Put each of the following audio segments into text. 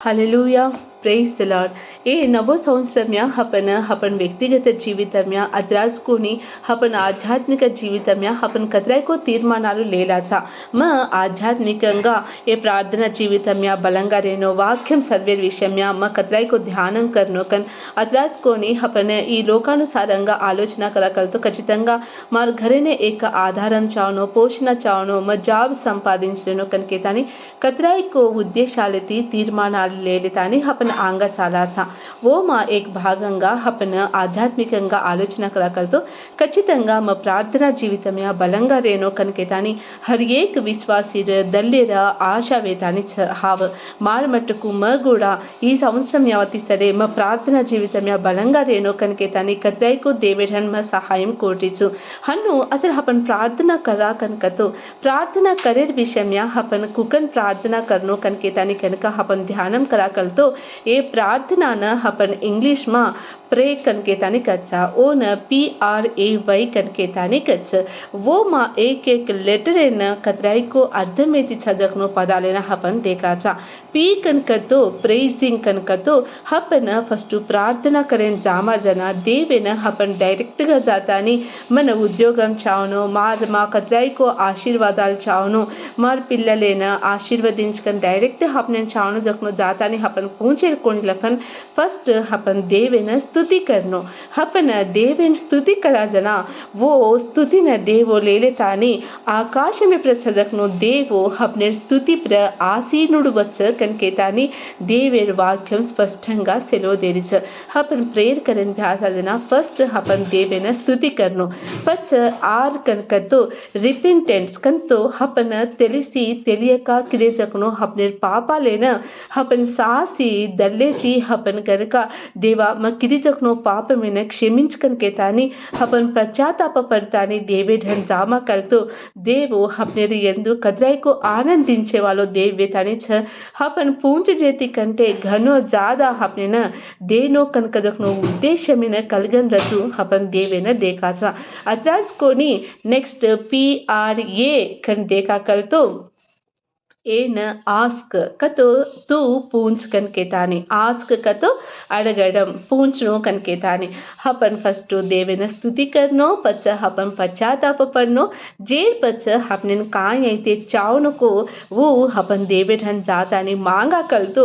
hallelujah. Praise the Lord ఏ నవో సంవత్సరం హపన హపన్ వ్యక్తిగత జీవితంయా అద్రాసుకొని హపన్ ఆధ్యాత్మిక జీవితమ్యా హపన్ కత్రాయికో తీర్మానాలు లేలాచా మా ఆధ్యాత్మికంగా ఏ ప్రార్థన జీవితంయా బలంగా రేనో వాక్యం సర్వేర్ విషయమ్యా మా కత్రాయికో ధ్యానం కర్నోకన్ అద్రాసుకొని హపన ఈ లోకానుసారంగా ఆలోచన కలకలతో ఖచ్చితంగా మా ఘరేనే ఏక ఆధారం చావునో పోషణ చావునో మా జాబ్ సంపాదించను కనుకే తాని కత్రాయికో ఉద్దేశాలతి తీర్మానాలు లేలి తాని హపన్ आंगा చాలా ఓ మా ఏక్ భాగంగా అపన ఆధ్యాత్మికంగా ఆలోచన కలకలతో ఖచ్చితంగా మా ప్రార్థనా జీవితం బలంగా రేనో కనికేతాని హర్ ఏక్ విశ్వాసిర దల్లేర ఆశావేతాని హావ మారుమట్టుకు మా కూడా ఈ సంవత్సరం యావతి సరే మా ప్రార్థనా జీవితం బలంగా రేనో కనికేతాని కత్రైకు దేవేఢన్ మా సహాయం కోటిచు హన్ను అసలు అపన్ ప్రార్థన కరా కనుకతో ప్రార్థన కరేర్ విషయం అపన్ కుకన్ ప్రార్థన కర్ను కనికేతాని కనుక అపన్ ధ్యానం కరాకలతో એ પ્રાર્થનાના આપણને ઇંગ્લિશમાં પ્રે કનકેતાની કચ્છા ઓ ન પી આર એ વય કનકેતાની કચ્છ વોમાં એક એક લેટરે ન કતરાઈકો અર્ધમેતિ છજકનો પદાલેના હપન દેખાચા પી કનકતો પ્રેઇસિંગ કનકતો હપન ఫస్ట్ ప్రార్థన కరెన్ జామా జన దేవేన హపన్ డైరెక్ట్గా జాతాని మన ఉద్యోగం చావును మాది మా కద్రాయికో ఆశీర్వాదాలు చావును మార్ పిల్లలేన ఆశీర్వదించుకొని డైరెక్ట్ హప్ నేను చావును జక్ను జాతాని హపన్ పూంచే ಸೇರ್ಕೊಂಡು ಲಖನ್ ಫಸ್ಟ್ ಅಪನ್ ದೇವೇನ ಸ್ತುತಿಕರ್ನು. ಅಪನ ದೇವೇನ ಸ್ತುತಿಕರಾಜನ? ಓ ಸ್ತುತಿನ ದೇವೋ ಲೇಲೆತಾನೆ ಆಕಾಶ ಮೇ ಪ್ರಸದಕ್ನು ದೇವೋ ಅಪ್ನೆ ಸ್ತುತಿ ಪ್ರ ಆಸೀನುಡು ವಚ್ಚ ಕನ್ಕೆ ತಾನೆ. ದೇವೇರ್ ವಾಕ್ಯಂ ಸ್ಪಷ್ಟಂಗ ಸೆಲೋದೇರಿಚ. ಅಪನ್ ಪ್ರೇರ್ ಕರನ್ ಭ್ಯಾಸಾಜನ ಫಸ್ಟ್ ಅಪನ್ ದೇವೇನ ಸ್ತುತಿಕರ್ನು. ಪಚ್ಚ ಆರ್ ಕನ್ಕತ್ತು ರಿಪಿಂಟೆನ್ಸ್ ಕಂತು ಅಪನ ತಿಳಿಸಿ, ತಿಳಿಯಕ ಕಿದೆ ಜಕನು ಅಪ್ನೆ ಪಾಪಾಲೇನ. ಅಪನ್ ಸಾಸಿ ದಲ್ಲೇ ಅಪನ್ ಕನಕ ದೇವ ಕಿರಿಚಕ್ನೋ ಪಾಪಮೇನ ಕ್ಷಮಿಂಚು ಕನಕೇತಾನಿ ಅಪನ್ ಪ್ರಚಾತಾಪ ಪಡ್ತಾನಿ దేవేఢన్ జామా కలుతూ దేవు హప్నేరు ఎందు కద్రాయికు ఆనందించే వాళ్ళు దేవే తాని హపన్ పూంజ చేతి కంటే ఘను జాదా హప్నిన దేనో కనుక కనకజక్ను ఉద్దేశమైన కలిగన్ రజు హపన్ దేవేన దేకాచ అత్రాస్కొని నెక్స్ట్ పిఆర్ఏ కన్ దేకా దేకాకలతో ఏన ఆస్క్ కతో తూ పూంచ్ కన్కేతాని. ఆస్క్ కతో అడగడం పూంచ్ను కన్కేతాని. హపన్ ఫస్ట్ దేవేన స్థుతి కర్నో పచ్చ హపన్ పశ్చాత్తాప పడ్నో జేర్ పచ్చ హపనిన్ కాయ్ అయితే చావునుకు ఊ హపన్ దేవేఠన్ జాతాని మాంగా కలుతూ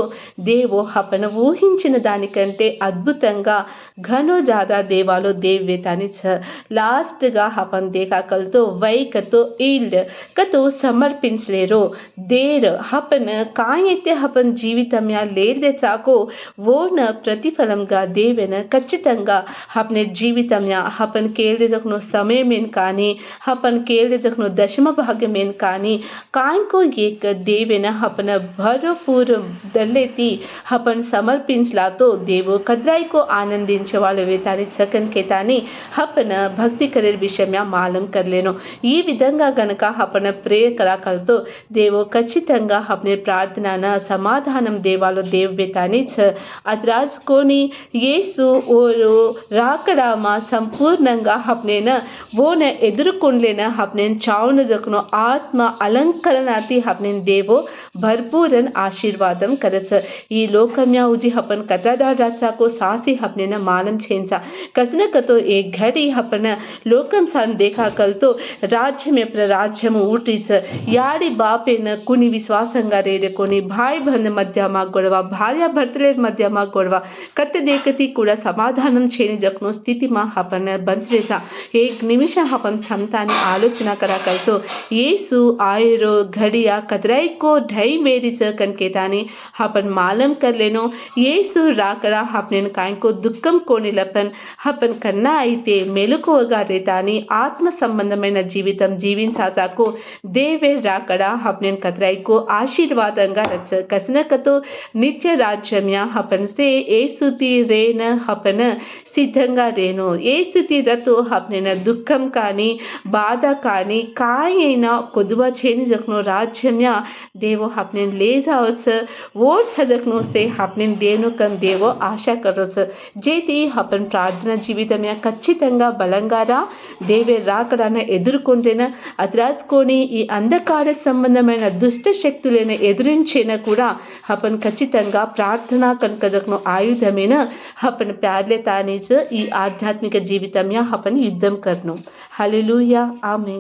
దేవో హపన ఊహించిన దానికంటే అద్భుతంగా ఘనో జాదా దేవాలో దేవ్యతాని ఛ లాస్ట్గా హపన్ దేకా కలుతూ వై కతో ఈల్డ్ కతో సమర్పించలేరు. దే ಬೇರ್ ಹಪನ ಕಾಯತೆ ಹಪನ್ జీవితంగా లేరిదే చాకో ఓన ప్రతిఫలంగా దేవెన ఖచ్చితంగా హప్నే జీవితంగా హపన్ కేల్దేజకును సమయమేన్ కానీ హపన్ కేల్దేజకును దశమ భాగమేన్ కానీ కాంకో ఏక దేవెన హపన భరపూర్ దల్లేతి హపన్ సమర్పించలాతో దేవు కద్రాయికో ఆనందించే వాళ్ళవే తాని చకన్కే తాని హపన భక్తి కరీర్ విషయమే మాలం కర్లేను ఈ విధంగా గనక హపన ప్రేయ కళాకారులతో దేవు ఖచ్చితంగా ఖచ్చితంగా అప్నే ప్రార్థనన సమాధానం దేవాలో దేవ్యతానిచ్ అద్రాజ్కొని యేసు ఓరు రాకడామా సంపూర్ణంగా అప్నేన ఓన ఎదుర్కొనలేన అప్నేన్ చావున జకును ఆత్మ ಅಲಂಕರಣಾತಿ ಹಪ್ನೇನ್ ದೇವೋ ಭರ್ಪೂರನ್ ಆಶೀರ್ವಾದಂ ಕರಸ ಈ ಲೋಕಮ್ಯಾ ಉಜಿ ಹಪನ್ ಕತದಾಡ್ ರಾಚಾಕೋ ಸಾಸಿ ಹಪ್ನೇನ ಮಾನಂ ಛೇಂಚ ಕಸನ ಕತೋ ಏ ಘಡಿ ಹಪನ ಲೋಕಂ ಸಾನ್ ದೇಖಾ ಕಲ್ತೋ ರಾಜ್ಯ ಮೇ ಪ್ರರಾಜ್ಯಮ ಊಟಿಸ ಯಾಡಿ ಬಾಪೇನ ಕುನಿ ની ವಿಶ್ವಾಸಂಗ ರೇರಕೋನಿ ಭಾಯ್ ಬಂದ್ ಮಧ್ಯಮ ಗೊಡವ ಭಾರ್ಯ ಭರ್ತಲೆ ಮಧ್ಯಮ ಗೊಡವ ಕತ್ತೆ ದೇಕತಿ ಕೂಡ ಸಮಾಧಾನಂ చేయని జక్ను స్థితి మా హపన్ బంత్రేస ఏక్ నిమిష హపన్ థమ్తాని ఆలోచన కరాకల్తో ఏసు ఆయురో ఘడియ కదరై కో ढई मेरी च कनकेता ने हपन मालम कर लेनो ये सु राकड़ा हपनेन काय को दुक्कम कोने लपन हपन कन्ना आईते मेलुको अगारेता ने आत्म संबंधమైన జీవితం జీవించాచాకు దేవే రాకడా హప్నేన్ కత్రై ಕೈಗೂ ఆశీర్వాదంగా ರಚ కసినకతో నిత్య రాజ్యమ్య హపనసే ఏ స్థుతి రేణ హపన సిద్ధంగా రేను. ఏ స్థితి రతో హపనైన దుఃఖం కానీ బాధ కానీ కాయైనా కొద్దువ చేని జక్ను రాజ్యమ్య దేవో హపనిన్ లేజావచ్చ ఓ చదక్ను వస్తే హపనిన్ దేను కం దేవో ఆశ కరొచ్చు జేతి హపన్ ప్రార్థన జీవితమ్య ఖచ్చితంగా బలంగారా దేవే రాకడాన ఎదుర్కొంటేన అతరాసుకొని ఈ అంధకార సంబంధమైన దుష్ట దుష్ట శక్తులను ఎదురించిన కూడా అపన్ ఖచ్చితంగా ప్రార్థనా కనకజక్ను ఆయుధమైన? హపన్ ప్యార్లే తానేజ్ ఈ ఆధ్యాత్మిక జీవితం హపన్ యుద్ధం కర్ణం హలిలూయ ఆమె